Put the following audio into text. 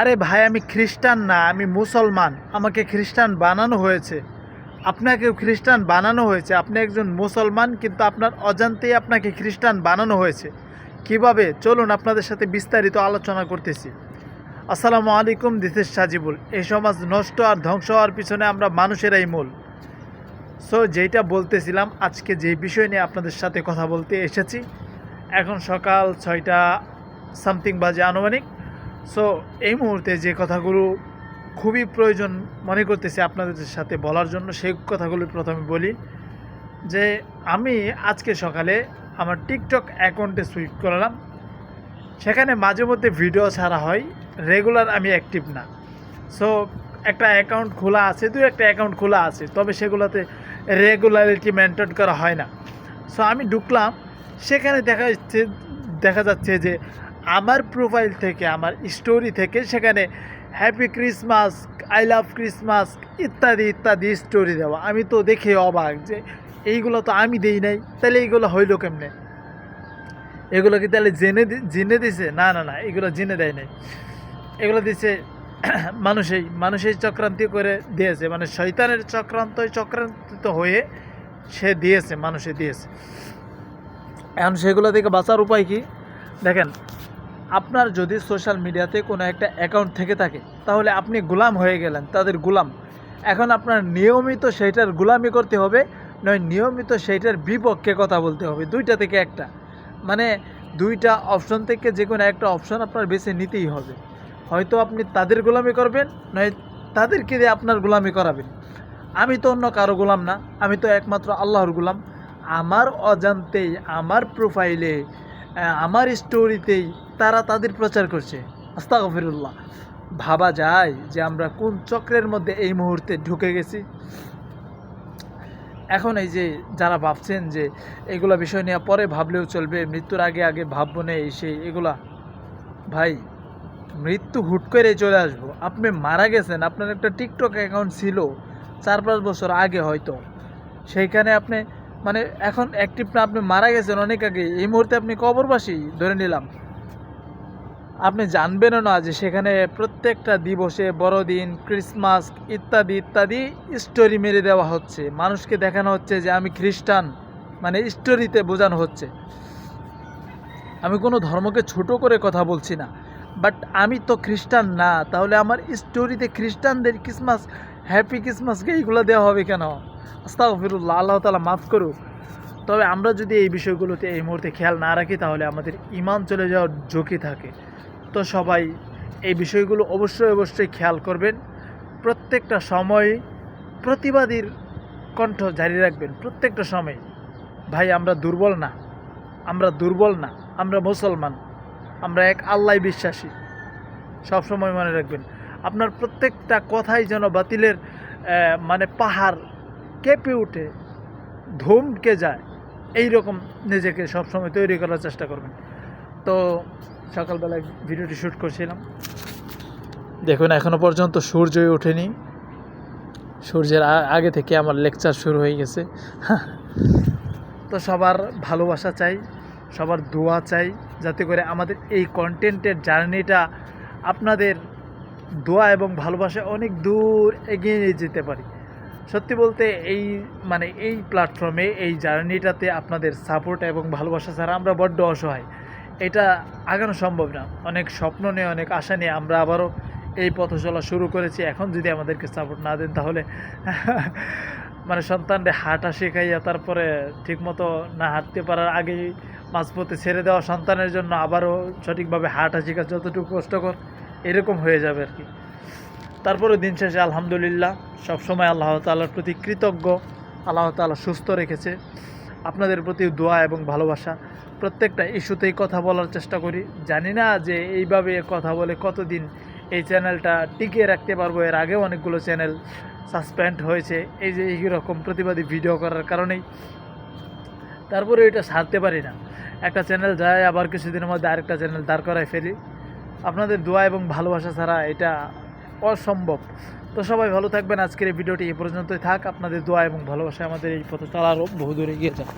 আরে ভাই, আমি খ্রিস্টান না, আমি মুসলমান। আমাকে খ্রিস্টান বানানো হয়েছে। আপনাকেও খ্রিস্টান বানানো হয়েছে। আপনি একজন মুসলমান, কিন্তু আপনার অজান্তেই আপনাকে খ্রিস্টান বানানো হয়েছে। কীভাবে? চলুন আপনাদের সাথে বিস্তারিত আলোচনা করতেছি। আসসালামু আলাইকুম ইজ সাজিবুল। এই সমাজ নষ্ট আর ধ্বংস হওয়ার পিছনে আমরা মানুষেরাই মূল। সো যেটা বলতেছিলাম, আজকে যে বিষয় নিয়ে আপনাদের সাথে কথা বলতে এসেছি, এখন সকাল ছয়টা সামথিং বাজে আনুমানিক। সো এই মুহূর্তে যে কথাগুলো খুবই প্রয়োজন মনে করতেছি আপনাদের সাথে বলার জন্য, সেই কথাগুলো প্রথমে বলি যে আমি আজকে সকালে আমার টিকটক অ্যাকাউন্টে সুইপ করলাম। সেখানে মাঝে মধ্যে ভিডিও ছাড়া হয় রেগুলার আমি অ্যাক্টিভ না। সো একটা অ্যাকাউন্ট খোলা আছে, দু একটা অ্যাকাউন্ট খোলা আছে, তবে সেগুলোতে রেগুলারিটি মেনটেন করা হয় না। সো আমি ঢুকলাম, সেখানে দেখা যাচ্ছে দেখা যাচ্ছে যে আমার প্রোফাইল থেকে, আমার স্টোরি থেকে সেখানে happy Christmas I love Christmas ইত্যাদি ইত্যাদি স্টোরি দেওয়া। আমি তো দেখে অবাক যে এইগুলো তো আমি দেই নাই, তাহলে এইগুলো হইল কেমনে? এগুলো কি তাহলে জেনে জেনে দিছে? না না না, এগুলো জেনে দেয় নাই। এগুলো দিছে মানুষেই মানুষেই চক্রান্ত করে দিয়েছে। মানে শৈতানের চক্রান্ত চক্রান্তিত হয়ে সে দিয়েছে, মানুষে দিয়েছে। এখন সেগুলো থেকে বাঁচার উপায় কি? দেখেন আপনার যদি সোশ্যাল মিডিয়াতে কোনো একটা অ্যাকাউন্ট থেকে থাকে, তাহলে আপনি গোলাম হয়ে গেলেন, তাদের গোলাম। এখন আপনার নিয়মিত সেইটার গোলামি করতে হবে, নয়, নিয়মিত সেইটার বিপক্ষে কথা বলতে হবে, দুইটা থেকে একটা। মানে দুইটা অপশন থেকে যে কোনো একটা অপশন আপনার বেছে নিতেই হবে। হয়তো আপনি তাদের গোলামি করবেন, নয়, তাদেরকে দিয়ে আপনার গোলামি করাবেন। আমি তো অন্য কারও গোলাম না, আমি তো একমাত্র আল্লাহর গোলাম। আমার অজান্তেই, আমার প্রোফাইলে আমার স্টোরিতেই তারা তাদের প্রচার করছে। আস্তাগফিরুল্লাহ। ভাবা যায় যে আমরা কোন চক্রের মধ্যে এই মুহূর্তে ঢুকে গেছি। এখন এই যে যারা ভাবছেন যে এগুলা বিষয় নিয়ে পরে ভাবলেও চলবে, মৃত্যুর আগে আগে ভাববো না এই সেই এগুলা। ভাই, মৃত্যু হুট করে চলে আসব। আপনি মারা গেছেন, আপনার একটা টিকটক অ্যাকাউন্ট ছিল চার পাঁচ বছর আগে হয়তো। সেইখানে আপনি মানে এখন অ্যাক্টিভ আপনি মারা গেছেন অনেক আগে। এই মুহূর্তে আপনি কবরবাসী ধরে নিলাম। আপনি জানবেনও না যে সেখানে প্রত্যেকটা দিবসে বড়দিন ক্রিসমাস ইত্যাদি ইত্যাদি স্টোরি মেরে দেওয়া হচ্ছে। মানুষকে দেখানো হচ্ছে যে আমি খ্রিস্টান মানে স্টোরিতে বোঝানো হচ্ছে। আমি কোনো ধর্মকে ছোট করে কথা বলছি না। বাট আমি তো খ্রিস্টান না, তাহলে আমার স্টোরিতে খ্রিস্টানদের ক্রিসমাস হ্যাপি ক্রিসমাসকে এইগুলো দেওয়া হবে কেন? আস্তাগফিরুল্লাহ, আল্লাহ তালা মাফ করুক। তবে আমরা যদি এই বিষয়গুলোতে এই মুহূর্তে খেয়াল না রাখি, তাহলে আমাদের ইমান চলে যাওয়ার ঝুঁকি থাকে। তো সবাই এই বিষয়গুলো অবশ্যই অবশ্যই খেয়াল করবেন। প্রত্যেকটা সময় প্রতিবাদীর কণ্ঠ জারি রাখবেন। প্রত্যেকটা সময়, ভাই, আমরা দুর্বল না। আমরা দুর্বল না। আমরা মুসলমান। আমরা এক আল্লাহ বিশ্বাসী। সবসময় মনে রাখবেন। আপনার প্রত্যেকটা কথাই যেন বাতিলের মানে পাহাড় কেঁপে উঠে, ধুমকে যায়। এই রকম নিজেকে সবসময় তৈরি করার চেষ্টা করবেন। তো সকালবেলায় ভিডিওটি শ্যুট করছিলাম। দেখুন এখনও পর্যন্ত সূর্যই ওঠেনি। সূর্যের আগে থেকে আমার লেকচার শুরু হয়ে গেছে। তো সবার ভালোবাসা চাই সবার দোয়া চাই যাতে করে আমাদের এই কন্টেন্টের জার্নিটা আপনাদের দোয়া এবং ভালোবাসা অনেক দূর এগিয়ে নিয়ে যেতে পারি। সত্যি বলতে এই মানে এই প্ল্যাটফর্মে এই জার্নিটাতে আপনাদের সাপোর্ট এবং ভালোবাসা ছাড়া আমরা বড্ড অসহায়। এটা আগানো সম্ভব না। অনেক স্বপ্ন নিয়ে, অনেক আশা নিয়ে আমরা আবারও এই পথ চলা শুরু করেছি। এখন যদি আমাদেরকে সাপোর্ট না দেন তাহলে মানে সন্তানরে হাঁটা শেখাইয়া তারপরে ঠিকমতো না হাঁটতে পারার আগেই মাঝপথে ছেড়ে দেওয়া সন্তানের জন্য আবারও সঠিকভাবে হাঁটা শেখা যতটুকু কষ্টকর, এরকম হয়ে যাবে আর কি। তারপরে দিন শেষে আলহামদুলিল্লাহ সবসময় আল্লাহ তাআলার প্রতি কৃতজ্ঞ, আল্লাহ তাআলা সুস্থ রেখেছে। আপনাদের প্রতি দোয়া এবং ভালোবাসা। প্রত্যেকটা ইস্যুতেই কথা বলার চেষ্টা করি। জানি না যে এইভাবে কথা বলে কতদিন এই চ্যানেলটা টিকিয়ে রাখতে পারব। এর আগেও অনেকগুলো চ্যানেল সাসপেন্ড হয়েছে। এই যে এই রকম প্রতিবাদী ভিডিও করার কারণেই। তারপরে এটা সারতে পারি না। একটা চ্যানেল যায়, আবার কিছুদিনের মধ্যে আরেকটা চ্যানেল দাঁড় করায় ফেলি। আপনাদের দোয়া এবং ভালোবাসা ছাড়া এটা অসম্ভব। তো সবাই ভালো থাকবেন। আজকের এই ভিডিওটি এ পর্যন্তই থাক। আপনাদের দোয়া এবং ভালোবাসা আমাদের এই পথে তারা বহু দূরে গিয়ে যাক।